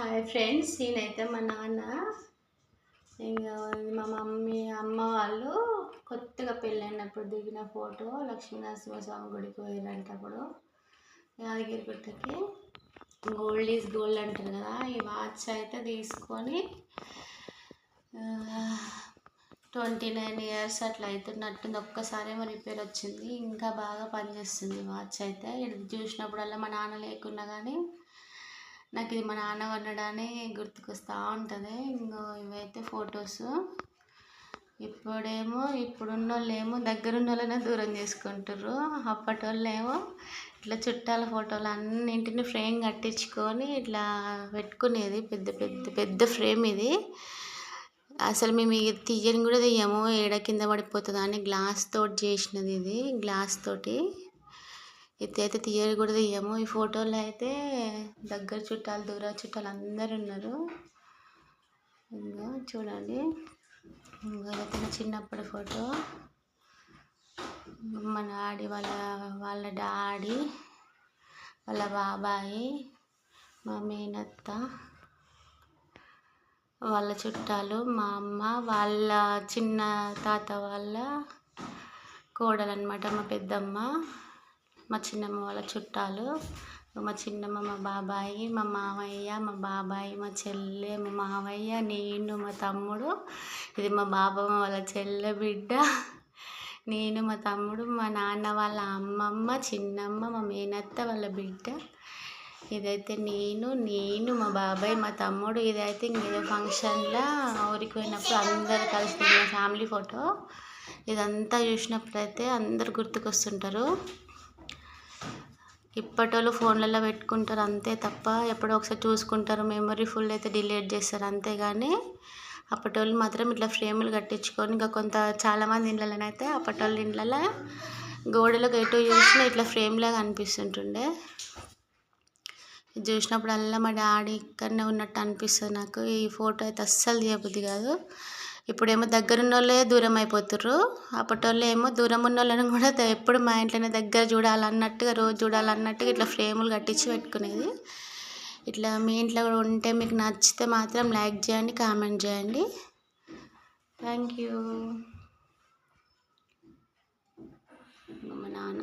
Hi friends నేనైతే మా నాన్న. ఇంకా మా మమ్మీ అమ్మ వాళ్ళు కొత్తగా పెళ్ళైనప్పుడు దిగిన ఫోటో లక్ష్మీనరసింహస్వామి గుడికి పోయినప్పుడు అప్పుడు యాదగిరి గుట్టకి. గోల్డ్ ఈజ్ గోల్డ్ అంటారు కదా ఈ వాచ్ అయితే తీసుకొని ట్వంటీ నైన్ ఇయర్స్ అట్లా అవుతున్నట్టుంది ఒక్కసారేమో రిపేర్ వచ్చింది. ఇంకా బాగా పనిచేస్తుంది వాచ్ అయితే. ఇది చూసినప్పుడల్లా మా నాన్న లేకున్నా కానీ నాకు ఇది మా నాన్న వండడానే గుర్తుకొస్తూ ఉంటుంది. ఇంకో ఇవైతే ఫొటోస్. ఇప్పుడేమో ఇప్పుడున్న వాళ్ళేమో దగ్గరున్న వాళ్ళనే దూరం చేసుకుంటారు అప్పటి వాళ్ళు ఏమో ఇట్లా చుట్టాల ఫోటోలు అన్నింటిని ఫ్రేమ్ కట్టించుకొని ఇట్లా పెట్టుకునేది. పెద్ద పెద్ద పెద్ద ఫ్రేమ్ ఇది. అసలు మేము తీయని కూడా తీయము. ఏడ కింద పడిపోతుందా అని గ్లాస్ తోటి చేసినది ఇది. గ్లాస్ తోటి. ఇది తీయకూడదు తీయము. ఈ ఫోటోలో అయితే దగ్గర చుట్టాలు దూర చుట్టాలు అందరు ఉన్నారు. ఇంకా చూడండి. ఇంకా అయితే చిన్నప్పటి ఫోటో. మా డాడీ వాళ్ళ వాళ్ళ డాడీ వాళ్ళ బాబాయి మా మేనత్త వాళ్ళ చుట్టాలు మా అమ్మ వాళ్ళ చిన్న తాత వాళ్ళ కోడలు అనమాట మా పెద్దమ్మ. మా చిన్నమ్మ వాళ్ళ చుట్టాలు మా చిన్నమ్మ మా బాబాయి మా మామయ్య మా బాబాయి మా చెల్లె మా మామయ్య నేను మా తమ్ముడు ఇది మా బాబమ్మ వాళ్ళ చెల్లె బిడ్డ నేను మా తమ్ముడు మా నాన్న వాళ్ళ అమ్మమ్మ చిన్నమ్మ మా మేనత్త వాళ్ళ బిడ్డ. ఇదైతే నేను నేను మా బాబాయ్ మా తమ్ముడు ఇదైతే ఇంకేదో ఫంక్షన్లో ఊరికి పోయినప్పుడు అందరు కలిసి ఫ్యామిలీ ఫోటో. ఇదంతా చూసినప్పుడైతే అందరు గుర్తుకొస్తుంటారు. ఇప్పటోళ్ళు ఫోన్లలో పెట్టుకుంటారు అంతే తప్ప ఎప్పుడో ఒకసారి చూసుకుంటారు మెమరీ ఫుల్ అయితే డిలీట్ చేస్తారు అంతేగాని అప్పటోళ్ళు మాత్రం ఇట్లా ఫ్రేములు కట్టించుకొని ఇంకా కొంత చాలామంది ఇండ్లలోనైతే అప్పటోళ్ళ ఇండ్లలో గోడలకు ఎటు చూసినా ఇట్లా ఫ్రేమ్లాగా అనిపిస్తుంటుండే చూసినప్పుడల్లా మా డాడీ ఇక్కడనే ఉన్నట్టు అనిపిస్తుంది నాకు. ఈ ఫోటో అయితే అస్సలు తీయబుద్ది కాదు. ఇప్పుడేమో దగ్గరున్న వాళ్ళే దూరం అయిపోతుర్రు అప్పటి ఏమో దూరం ఉన్న వాళ్ళని కూడా ఎప్పుడు మా ఇంట్లోనే దగ్గర చూడాలన్నట్టుగా రోజు చూడాలన్నట్టుగా ఇట్లా ఫ్రేములు కట్టించి పెట్టుకునేది. ఇట్లా మీ ఇంట్లో కూడా ఉంటే మీకు నచ్చితే మాత్రం లైక్ చేయండి కామెంట్ చేయండి. Thank you. మా నాన్న.